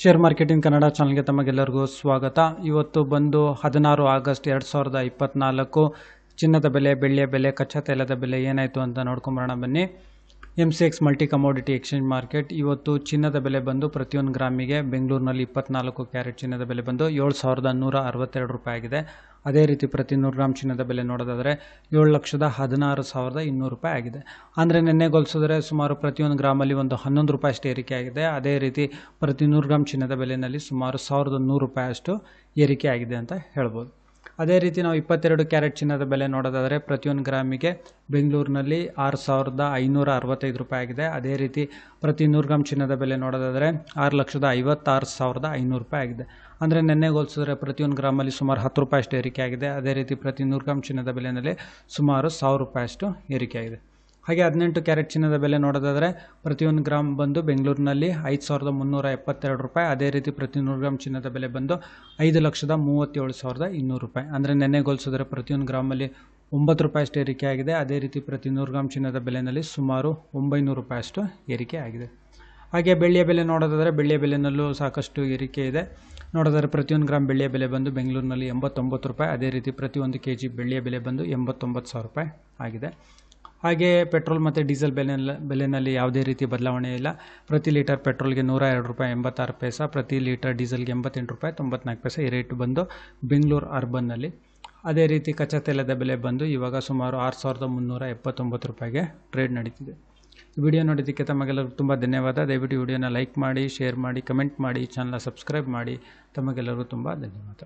Share marketing Kannada ಚಾನಲ್ಗೆ ತಮಗೆಲ್ಲರಿಗೂ ಸ್ವಾಗತ. ಇವತ್ತು ಬಂದು ಹದಿನಾರು ಆಗಸ್ಟ್ ಎರಡು ಸಾವಿರದ ಇಪ್ಪತ್ತ್ನಾಲ್ಕು ಚಿನ್ನದ ಬೆಲೆ, ಬೆಳ್ಳಿಯ ಬೆಲೆ, ಕಚ್ಚಾ ತೈಲದ ಬೆಲೆ ಏನಾಯಿತು ಅಂತ ನೋಡ್ಕೊಂಬರೋಣ ಬನ್ನಿ. M C X multi commodity exchange market ಇವತ್ತು ಚಿನ್ನದ ಬೆಲೆ ಬಂದು ಪ್ರತಿಯೊಂದು ಗ್ರಾಮಿಗೆ ಬೆಂಗಳೂರಿನಲ್ಲಿ ಇಪ್ಪತ್ನಾಲ್ಕು ಕ್ಯಾರೆಟ್ ಚಿನ್ನದ ಬೆಲೆ ಬಂದು ಏಳು ಸಾವಿರದ ನೂರ ಅರವತ್ತೆರಡು ರೂಪಾಯಿ ಆಗಿದೆ. ಅದೇ ರೀತಿ ಪ್ರತಿ ನೂರು ಗ್ರಾಮ್ ಚಿನ್ನದ ಬೆಲೆ ನೋಡೋದಾದರೆ ಏಳು ಲಕ್ಷದ ಹದಿನಾರು ಸಾವಿರದ ಇನ್ನೂರು ರೂಪಾಯಿ ಆಗಿದೆ. ಅಂದರೆ ನಿನ್ನೆ ಹೋಲಿಸಿದ್ರೆ ಸುಮಾರು ಪ್ರತಿಯೊಂದು ಗ್ರಾಮಲ್ಲಿ ಒಂದು ಹನ್ನೊಂದು ರೂಪಾಯಿ ಅಷ್ಟು ಏರಿಕೆ ಆಗಿದೆ. ಅದೇ ರೀತಿ ಪ್ರತಿ ನೂರು ಗ್ರಾಮ್ ಚಿನ್ನದ ಬೆಲೆಯಲ್ಲಿ ಸುಮಾರು ಸಾವಿರದ ನೂರು ರೂಪಾಯಿ ಅಷ್ಟು ಏರಿಕೆ ಆಗಿದೆ ಅಂತ ಹೇಳ್ಬೋದು. ಅದೇ ರೀತಿ ನಾವು ಇಪ್ಪತ್ತೆರಡು ಕ್ಯಾರೆಟ್ ಚಿನ್ನದ ಬೆಲೆ ನೋಡೋದಾದರೆ ಪ್ರತಿಯೊಂದು ಗ್ರಾಮಿಗೆ ಬೆಂಗಳೂರಿನಲ್ಲಿ ಆರು ಸಾವಿರದ ಐನೂರ ಅರವತ್ತೈದು ರೂಪಾಯಿ ಆಗಿದೆ. ಅದೇ ರೀತಿ ಪ್ರತಿ ನೂರು ಗ್ರಾಮ್ ಚಿನ್ನದ ಬೆಲೆ ನೋಡೋದಾದರೆ ಆರು ಲಕ್ಷದ ಐವತ್ತಾರು ಸಾವಿರದ ಐನೂರು ರೂಪಾಯಿ ಆಗಿದೆ. ಅಂದರೆ ನೆನ್ನೆ ಹೋಲಿಸಿದ್ರೆ ಪ್ರತಿಯೊಂದು ಗ್ರಾಮಲ್ಲಿ ಸುಮಾರು ಹತ್ತು ರೂಪಾಯಿ ಅಷ್ಟು ಏರಿಕೆ ಆಗಿದೆ. ಅದೇ ರೀತಿ ಪ್ರತಿ ನೂರು ಗ್ರಾಮ್ ಚಿನ್ನದ ಬೆಲೆಯಲ್ಲಿ ಸುಮಾರು ಸಾವಿರ ರೂಪಾಯಿ ಅಷ್ಟು ಏರಿಕೆ ಆಗಿದೆ. ಹಾಗೆ ಹದಿನೆಂಟು ಕ್ಯಾರೆಟ್ ಚಿನ್ನದ ಬೆಲೆ ನೋಡೋದಾದರೆ ಪ್ರತಿಯೊಂದು ಗ್ರಾಮ್ ಬಂದು ಬೆಂಗಳೂರಿನಲ್ಲಿ ಐದು ಸಾವಿರದ ಮುನ್ನೂರ ಎಪ್ಪತ್ತೆರಡು ರೂಪಾಯಿ. ಅದೇ ರೀತಿ ಪ್ರತಿ ನೂರು ಗ್ರಾಮ್ ಚಿನ್ನದ ಬೆಲೆ ಬಂದು ಐದು ಲಕ್ಷದ ಮೂವತ್ತೇಳು ಸಾವಿರದ ಇನ್ನೂರು ರೂಪಾಯಿ. ಅಂದರೆ ನೆನ್ನೆ ಹೋಲಿಸಿದ್ರೆ ಪ್ರತಿಯೊಂದು ಗ್ರಾಮಲ್ಲಿ ಒಂಬತ್ತು ರೂಪಾಯಿ ಅಷ್ಟು ಏರಿಕೆ ಆಗಿದೆ. ಅದೇ ರೀತಿ ಪ್ರತಿ ನೂರು ಗ್ರಾಮ್ ಚಿನ್ನದ ಬೆಲೆಯಲ್ಲಿ ಸುಮಾರು ಒಂಬೈನೂರು ರೂಪಾಯಿ ಅಷ್ಟು ಏರಿಕೆ ಆಗಿದೆ. ಹಾಗೆ ಬೆಳ್ಳಿಯ ಬೆಲೆ ನೋಡೋದಾದರೆ ಬೆಳ್ಳಿಯ ಬೆಲೆಯಲ್ಲೂ ಸಾಕಷ್ಟು ಏರಿಕೆ ಇದೆ. ನೋಡೋದಾದರೆ ಪ್ರತಿಯೊಂದು ಗ್ರಾಮ್ ಬೆಳ್ಳಿಯ ಬೆಲೆ ಬಂದು ಬೆಂಗಳೂರಿನಲ್ಲಿ ಎಂಬತ್ತೊಂಬತ್ತು ರೂಪಾಯಿ. ಅದೇ ರೀತಿ ಪ್ರತಿಯೊಂದು ಕೆ ಜಿ ಬೆಳ್ಳಿಯ ಬೆಲೆ ಬಂದು ಎಂಬತ್ತೊಂಬತ್ತು ಸಾವಿರ ರೂಪಾಯಿ ಆಗಿದೆ. ಹಾಗೆ ಪೆಟ್ರೋಲ್ ಮತ್ತು ಡೀಸೆಲ್ ಬೆಲೆ ಬೆಲೆಯಲ್ಲಿ ಯಾವುದೇ ರೀತಿ ಬದಲಾವಣೆ ಇಲ್ಲ. ಪ್ರತಿ ಲೀಟರ್ ಪೆಟ್ರೋಲ್ಗೆ ನೂರ ಎರಡು ರೂಪಾಯಿ ಎಂಬತ್ತಾರು ಪೈಸ, ಪ್ರತಿ ಲೀಟರ್ ಡೀಸೆಲ್ಗೆ ಎಂಬತ್ತೆಂಟು ರೂಪಾಯಿ, ತೊಂಬತ್ನಾಲ್ಕು ಪೈಸೆ ಈ ರೇಟ್ ಬಂದು ಬೆಂಗಳೂರು ಅರ್ಬನ್ನಲ್ಲಿ. ಅದೇ ರೀತಿ ಕಚ್ಚಾ ತೈಲದ ಬೆಲೆ ಬಂದು ಇವಾಗ ಸುಮಾರು ಆರು ಸಾವಿರದ ಮುನ್ನೂರ ಎಪ್ಪತ್ತೊಂಬತ್ತು ರೂಪಾಯಿಗೆ ಟ್ರೇಡ್ ನಡೀತಿದೆ. ವಿಡಿಯೋ ನೋಡಿದ್ದಕ್ಕೆ ತಮಗೆಲ್ಲರಿಗೂ ತುಂಬ ಧನ್ಯವಾದ. ದಯವಿಟ್ಟು ವಿಡಿಯೋನ ಲೈಕ್ ಮಾಡಿ, ಶೇರ್ ಮಾಡಿ, ಕಮೆಂಟ್ ಮಾಡಿ ಚಾನಲ್ನ ಸಬ್ಸ್ಕ್ರೈಬ್ ಮಾಡಿ. ತಮಗೆಲ್ಲರಿಗೂ ತುಂಬ ಧನ್ಯವಾದ.